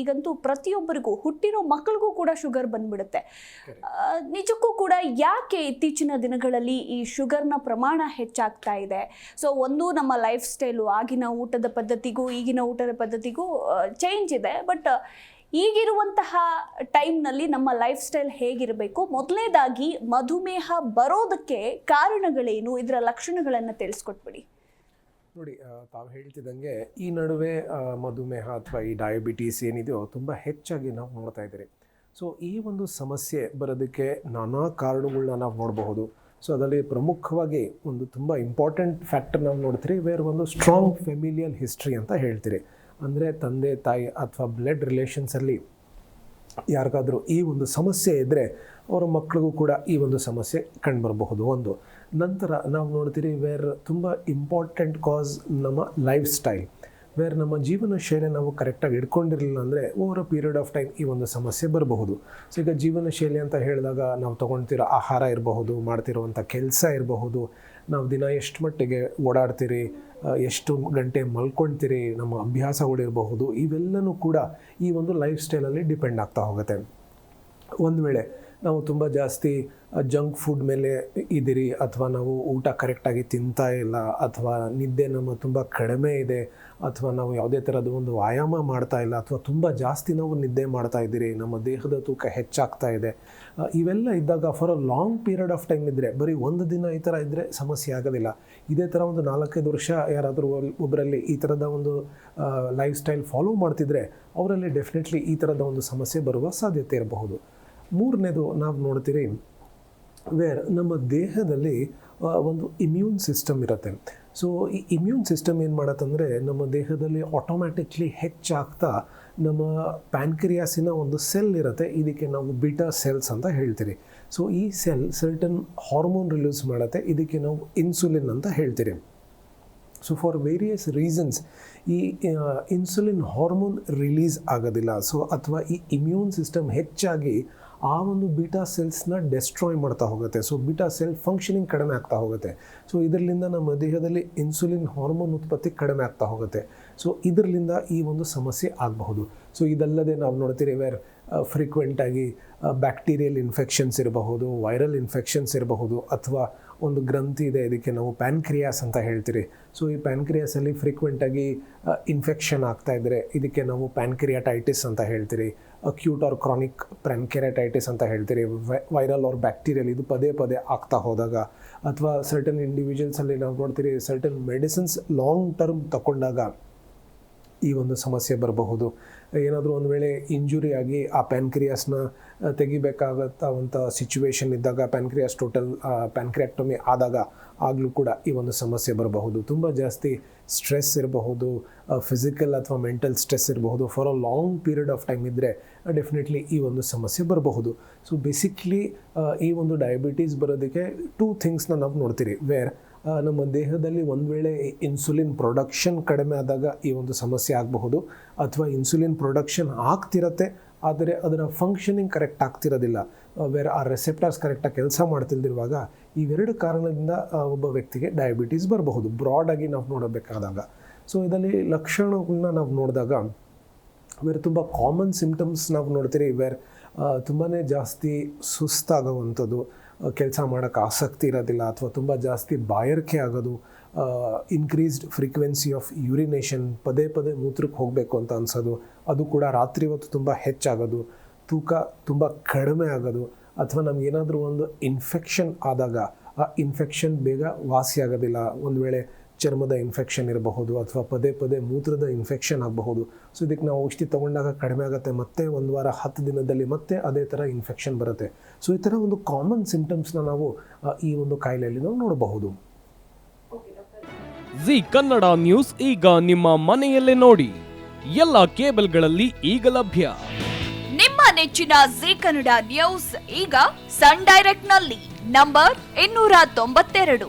ಈಗಂತೂ ಪ್ರತಿಯೊಬ್ಬರಿಗೂ ಹುಟ್ಟಿರೋ ಮಕ್ಕಳಿಗೂ ಕೂಡ ಶುಗರ್ ಬಂದ್ಬಿಡುತ್ತೆ. ನಿಜಕ್ಕೂ ಕೂಡ ಯಾಕೆ ಇತ್ತೀಚಿನ ದಿನಗಳಲ್ಲಿ ಈ ಶುಗರ್ನ ಪ್ರಮಾಣ ಹೆಚ್ಚಾಗ್ತಾ ಇದೆ? ಸೊ ಒಂದು ನಮ್ಮ ಲೈಫ್ ಸ್ಟೈಲು ಆಗಿನ ಊಟದ ಪದ್ಧತಿಗೂ ಈಗಿನ ಊಟದ ಪದ್ಧತಿಗೂ ಚೇಂಜ್ ಇದೆ. ಬಟ್ ಈಗಿರುವಂತಹ ಟೈಮ್ನಲ್ಲಿ ನಮ್ಮ ಲೈಫ್ ಸ್ಟೈಲ್ ಹೇಗಿರಬೇಕು? ಮೊದಲನೇದಾಗಿ ಮಧುಮೇಹ ಬರೋದಕ್ಕೆ ಕಾರಣಗಳೇನು? ಇದರ ಲಕ್ಷಣಗಳನ್ನು ತಿಳಿಸ್ಕೊಟ್ಬಿಡಿ. ನೋಡಿ ತಾವು ಹೇಳ್ತಿದ್ದಂಗೆ ಈ ನಡುವೆ ಮಧುಮೇಹ ಅಥವಾ ಈ ಡಯಾಬಿಟೀಸ್ ಏನಿದೆಯೋ ತುಂಬ ಹೆಚ್ಚಾಗಿ ನಾವು ನೋಡ್ತಾ ಇದ್ದೀರಿ. ಸೊ ಈ ಒಂದು ಸಮಸ್ಯೆ ಬರೋದಕ್ಕೆ ನಾನಾ ಕಾರಣಗಳನ್ನ ನಾವು ನೋಡಬಹುದು. ಸೊ ಅದರಲ್ಲಿ ಪ್ರಮುಖವಾಗಿ ಒಂದು ತುಂಬ ಇಂಪಾರ್ಟೆಂಟ್ ಫ್ಯಾಕ್ಟರ್ ನಾವು ನೋಡ್ತೀರಿ ವೇರ್ ಒಂದು ಸ್ಟ್ರಾಂಗ್ ಫೆಮಿಲಿಯಲ್ ಹಿಸ್ಟ್ರಿ ಅಂತ ಹೇಳ್ತೀರಿ. ಅಂದರೆ ತಂದೆ, ತಾಯಿ ಅಥವಾ ಬ್ಲಡ್ ರಿಲೇಷನ್ಸಲ್ಲಿ ಯಾರಿಗಾದರೂ ಈ ಒಂದು ಸಮಸ್ಯೆ ಇದ್ದರೆ ಅವರ ಮಕ್ಕಳಿಗೂ ಕೂಡ ಈ ಒಂದು ಸಮಸ್ಯೆ ಕಂಡುಬರಬಹುದು ಒಂದು. ನಂತರ ನಾವು ನೋಡ್ತೀರಿ ವೇರ್ ತುಂಬ ಇಂಪಾರ್ಟೆಂಟ್ ಕಾಸ್ ನಮ್ಮ ಲೈಫ್ ಸ್ಟೈಲ್ ವೇರ್ ನಮ್ಮ ಜೀವನ ಶೈಲಿ ನಾವು ಕರೆಕ್ಟಾಗಿ ಇಟ್ಕೊಂಡಿರಲಿಲ್ಲ ಅಂದರೆ over a period of time ಈ ಒಂದು ಸಮಸ್ಯೆ ಬರಬಹುದು. ಸೊ ಈಗ ಜೀವನ ಶೈಲಿ ಅಂತ ಹೇಳಿದಾಗ ನಾವು ತೊಗೊಳ್ತಿರೋ ಆಹಾರ ಇರಬಹುದು ಮಾಡ್ತಿರುವಂಥ ಕೆಲಸ ಇರಬಹುದು, ನಾವು ದಿನ ಎಷ್ಟು ಮಟ್ಟಿಗೆ ಓಡಾಡ್ತೀರಿ ಎಷ್ಟು ಗಂಟೆ ಮಲ್ಕೊಳ್ತೀರಿ ನಮ್ಮ ಅಭ್ಯಾಸಗಳಿರಬಹುದು ಇವೆಲ್ಲನೂ ಕೂಡ ಈ ಒಂದು ಲೈಫ್ ಸ್ಟೈಲಲ್ಲಿ ಡಿಪೆಂಡ್ ಆಗ್ತಾ ಹೋಗುತ್ತೆ. ಒಂದು ವೇಳೆ ನಾವು ತುಂಬ ಜಾಸ್ತಿ ಜಂಕ್ ಫುಡ್ ಮೇಲೆ ಇದ್ದೀರಿ ಅಥವಾ ನಾವು ಊಟ ಕರೆಕ್ಟಾಗಿ ತಿಂತಾ ಇಲ್ಲ ಅಥವಾ ನಿದ್ದೆ ನಮ್ಮ ತುಂಬ ಕಡಿಮೆ ಇದೆ ಅಥವಾ ನಾವು ಯಾವುದೇ ಥರದ ಒಂದು ವ್ಯಾಯಾಮ ಮಾಡ್ತಾ ಇಲ್ಲ ಅಥವಾ ತುಂಬ ಜಾಸ್ತಿ ನಾವು ನಿದ್ದೆ ಮಾಡ್ತಾ ಇದ್ದೀರಿ, ನಮ್ಮ ದೇಹದ ತೂಕ ಹೆಚ್ಚಾಗ್ತಾ ಇದೆ ಇವೆಲ್ಲ ಇದ್ದಾಗ for a long period of time ಇದ್ದರೆ ಬರೀ ಒಂದು ದಿನ ಈ ಥರ ಇದ್ದರೆ ಸಮಸ್ಯೆ ಆಗೋದಿಲ್ಲ. ಇದೇ ಥರ ಒಂದು ನಾಲ್ಕೈದು ವರ್ಷ ಯಾರಾದರೂ ಒಬ್ಬರಲ್ಲಿ ಈ ಥರದ ಒಂದು ಲೈಫ್ ಸ್ಟೈಲ್ ಫಾಲೋ ಮಾಡ್ತಿದ್ರೆ, ಅವರಲ್ಲಿ ಡೆಫಿನೆಟ್ಲಿ ಈ ಥರದ ಒಂದು ಸಮಸ್ಯೆ ಬರುವ ಸಾಧ್ಯತೆ ಇರಬಹುದು. ಮೂರನೇದು ನಾವು ನೋಡ್ತೀರಿ ವೇರ್ ನಮ್ಮ ದೇಹದಲ್ಲಿ ಒಂದು ಇಮ್ಯೂನ್ ಸಿಸ್ಟಮ್ ಇರುತ್ತೆ. ಸೊ ಈ ಇಮ್ಯೂನ್ ಸಿಸ್ಟಮ್ ಏನು ಮಾಡತ್ತಂದರೆ, ನಮ್ಮ ದೇಹದಲ್ಲಿ ಆಟೋಮ್ಯಾಟಿಕ್ಲಿ ಹೆಚ್ಚಾಗ್ತಾ ನಮ್ಮ ಪ್ಯಾನ್ಕ್ರಿಯಾಸಿನ ಒಂದು ಸೆಲ್ ಇರುತ್ತೆ. ಇದಕ್ಕೆ ನಾವು ಬಿಟಾ ಸೆಲ್ಸ್ ಅಂತ ಹೇಳ್ತೀರಿ. ಸೊ ಈ ಸೆಲ್ ಸರ್ಟನ್ ಹಾರ್ಮೋನ್ ರಿಲೀಸ್ ಮಾಡುತ್ತೆ. ಇದಕ್ಕೆ ನಾವು ಇನ್ಸುಲಿನ್ ಅಂತ ಹೇಳ್ತೀರಿ. ಸೊ ಫಾರ್ ವೇರಿಯಸ್ ರೀಸನ್ಸ್ ಈ ಇನ್ಸುಲಿನ್ ಹಾರ್ಮೋನ್ ರಿಲೀಸ್ ಆಗೋದಿಲ್ಲ. ಸೊ ಅಥವಾ ಈ ಇಮ್ಯೂನ್ ಸಿಸ್ಟಮ್ ಹೆಚ್ಚಾಗಿ ಆ ಒಂದು ಬೀಟಾ ಸೆಲ್ಸ್ನ ಡೆಸ್ಟ್ರಾಯ್ ಮಾಡ್ತಾ ಹೋಗುತ್ತೆ. ಸೊ ಬೀಟಾ ಸೆಲ್ ಫಂಕ್ಷನಿಂಗ್ ಕಡಿಮೆ ಆಗ್ತಾ ಹೋಗುತ್ತೆ. ಸೊ ಇದರಿಂದ ನಮ್ಮ ದೇಹದಲ್ಲಿ ಇನ್ಸುಲಿನ್ ಹಾರ್ಮೋನ್ ಉತ್ಪತ್ತಿ ಕಡಿಮೆ ಆಗ್ತಾ ಹೋಗುತ್ತೆ. ಸೊ ಇದರಿಂದ ಈ ಒಂದು ಸಮಸ್ಯೆ ಆಗಬಹುದು. ಸೊ ಇದಲ್ಲದೆ ನಾವು ನೋಡ್ತೀರಿ ವೇರ್ ಫ್ರೀಕ್ವೆಂಟಾಗಿ ಬ್ಯಾಕ್ಟೀರಿಯಲ್ ಇನ್ಫೆಕ್ಷನ್ಸ್ ಇರಬಹುದು ವೈರಲ್ ಇನ್ಫೆಕ್ಷನ್ಸ್ ಇರಬಹುದು, ಅಥವಾ ಒಂದು ಗ್ರಂಥಿ ಇದೆ. ಇದಕ್ಕೆ ನಾವು ಪ್ಯಾನ್ಕ್ರಿಯಾಸ್ ಅಂತ ಹೇಳ್ತೀರಿ. ಸೊ, ಈ ಪ್ಯಾನ್ಕ್ರಿಯಾಸಲ್ಲಿ ಫ್ರೀಕ್ವೆಂಟಾಗಿ ಇನ್ಫೆಕ್ಷನ್ ಆಗ್ತಾ ಇದ್ದರೆ ಇದಕ್ಕೆ ನಾವು ಪ್ಯಾನ್ಕ್ರಿಯಾಟೈಟಿಸ್ ಅಂತ ಹೇಳ್ತೀರಿ. ಅಕ್ಯೂಟ್ ಆರ್ ಕ್ರಾನಿಕ್ ಪ್ಯಾನ್ಕೆರಟೈಟಿಸ್ ಅಂತ ಹೇಳ್ತೀರಿ. ವೈರಲ್ ಆರ್ ಬ್ಯಾಕ್ಟೀರಿಯಲ್ ಇದು ಪದೇ ಪದೇ ಆಗ್ತಾ ಹೋದಾಗ. ಅಥವಾ ಸರ್ಟನ್ ಇಂಡಿವಿಜುವಲ್ಸಲ್ಲಿ ನಾವು ನೋಡ್ತೀರಿ, ಸರ್ಟನ್ ಮೆಡಿಸಿನ್ಸ್ ಲಾಂಗ್ ಟರ್ಮ್ ತಗೊಂಡಾಗ ಈ ಒಂದು ಸಮಸ್ಯೆ ಬರಬಹುದು. ಏನಾದರೂ ಒಂದು ವೇಳೆ ಇಂಜುರಿ ಆಗಿ ಆ ಪ್ಯಾನ್ಕ್ರಿಯಾಸ್ನ ತೆಗಿಬೇಕಾಗತ್ತವಂಥ ಸಿಚುವೇಶನ್ ಇದ್ದಾಗ ಪ್ಯಾನ್ಕ್ರಿಯಾಸ್ ಟೋಟಲ್ ಪ್ಯಾನ್ಕ್ರಿಯಾಕ್ಟೊಮಿ ಆದಾಗ ಆಗಲೂ ಕೂಡ ಈ ಒಂದು ಸಮಸ್ಯೆ ಬರಬಹುದು. ತುಂಬ ಜಾಸ್ತಿ ಸ್ಟ್ರೆಸ್ ಇರಬಹುದು ಫಿಸಿಕಲ್ ಅಥವಾ ಮೆಂಟಲ್ ಸ್ಟ್ರೆಸ್ ಇರಬಹುದು. For a long period of time ಇದ್ದರೆ ಡೆಫಿನೆಟ್ಲಿ ಈ ಒಂದು ಸಮಸ್ಯೆ ಬರಬಹುದು. ಸೊ ಬೇಸಿಕ್ಲಿ ಈ ಒಂದು ಡಯಾಬಿಟೀಸ್ ಬರೋದಕ್ಕೆ ಟೂ ಥಿಂಗ್ಸ್ನ ನಾವು ನೋಡ್ತೀರಿ. ವೇರ್ ನಮ್ಮ ದೇಹದಲ್ಲಿ ಒಂದು ವೇಳೆ ಇನ್ಸುಲಿನ್ ಪ್ರೊಡಕ್ಷನ್ ಕಡಿಮೆ ಆದಾಗ ಈ ಒಂದು ಸಮಸ್ಯೆ ಆಗಬಹುದು. ಅಥವಾ ಇನ್ಸುಲಿನ್ ಪ್ರೊಡಕ್ಷನ್ ಆಗ್ತಿರತ್ತೆ, ಆದರೆ ಅದರ ಫಂಕ್ಷನಿಂಗ್ ಕರೆಕ್ಟ್ ಆಗ್ತಿರೋದಿಲ್ಲ. ಬೇರೆ ಆ ರೆಸೆಪ್ಟರ್ಸ್ ಕರೆಕ್ಟಾಗಿ ಕೆಲಸ ಮಾಡ್ತಿಲ್ದಿರುವಾಗ ಇವೆರಡು ಕಾರಣದಿಂದ ಒಬ್ಬ ವ್ಯಕ್ತಿಗೆ ಡಯಾಬಿಟೀಸ್ ಬರಬಹುದು. ಬ್ರಾಡಾಗಿ ನಾವು ನೋಡಬೇಕಾದಾಗ. ಸೊ ಇದರಲ್ಲಿ ಲಕ್ಷಣಗಳನ್ನ ನಾವು ನೋಡಿದಾಗ ವೇರ್ ತುಂಬ ಕಾಮನ್ ಸಿಮ್ಟಮ್ಸ್ ನಾವು ನೋಡ್ತೀರಿ ವೇರ್ ತುಂಬಾ ಜಾಸ್ತಿ ಸುಸ್ತಾಗುವಂಥದ್ದು ಕೆಲಸ ಮಾಡೋಕ್ಕೆ ಆಸಕ್ತಿ ಇರೋದಿಲ್ಲ ಅಥವಾ ತುಂಬ ಜಾಸ್ತಿ ಬಾಯಾರಿಕೆ ಆಗೋದು ಇನ್ಕ್ರೀಸ್ಡ್ ಫ್ರೀಕ್ವೆನ್ಸಿ ಆಫ್ ಯೂರಿನೇಷನ್ ಪದೇ ಪದೇ ಮೂತ್ರಕ್ಕೆ ಹೋಗಬೇಕು ಅಂತ ಅನ್ಸೋದು, ಅದು ಕೂಡ ರಾತ್ರಿ ಹೊತ್ತು ತುಂಬ ಹೆಚ್ಚಾಗೋದು, ತೂಕ ತುಂಬ ಕಡಿಮೆ ಆಗೋದು, ಅಥವಾ ನಮಗೇನಾದರೂ ಒಂದು ಇನ್ಫೆಕ್ಷನ್ ಆದಾಗ ಆ ಇನ್ಫೆಕ್ಷನ್ ಬೇಗ ವಾಸಿ ಆಗೋದಿಲ್ಲ ಒಂದು ವೇಳೆ ಚರ್ಮದ ಇನ್ಫೆಕ್ಷನ್ ಇರಬಹುದು ಅಥವಾ ಪದೇ ಪದೇ ಮೂತ್ರದ ಇನ್ಫೆಕ್ಷನ್ ಆಗಬಹುದು. ಸೊ ಇದಕ್ಕೆ ನಾವು ಔಷಧಿ ತೊಗೊಂಡಾಗ ಕಡಿಮೆ ಆಗುತ್ತೆ. ಮತ್ತೆ ಒಂದು ವಾರ ಹತ್ತು ದಿನದಲ್ಲಿ ಮತ್ತೆ ಅದೇ ಥರ ಇನ್ಫೆಕ್ಷನ್ ಬರುತ್ತೆ. ಸೊ ಈ ಥರ ಒಂದು ಕಾಮನ್ ಸಿಂಪ್ಟಮ್ಸ್ನ ನಾವು ಈ ಒಂದು ಕಾಯಿಲೆಯಲ್ಲಿ ನಾವು ನೋಡಬಹುದು. ಜಿ ಕನ್ನಡ ನ್ಯೂಸ್ ಈಗ ನಿಮ್ಮ ಮನೆಯಲ್ಲೇ ನೋಡಿ. ಎಲ್ಲ ಕೇಬಲ್ಗಳಲ್ಲಿ ಈಗ ಲಭ್ಯ. ನಿಮ್ಮ ನೆಚ್ಚಿನ ಜಿ ಕನ್ನಡ ನ್ಯೂಸ್ ಈಗ ಸನ್ ಡೈರೆಕ್ಟ್ನಲ್ಲಿ ನಂಬರ್ ಇನ್ನೂರ ತೊಂಬತ್ತೆರಡು.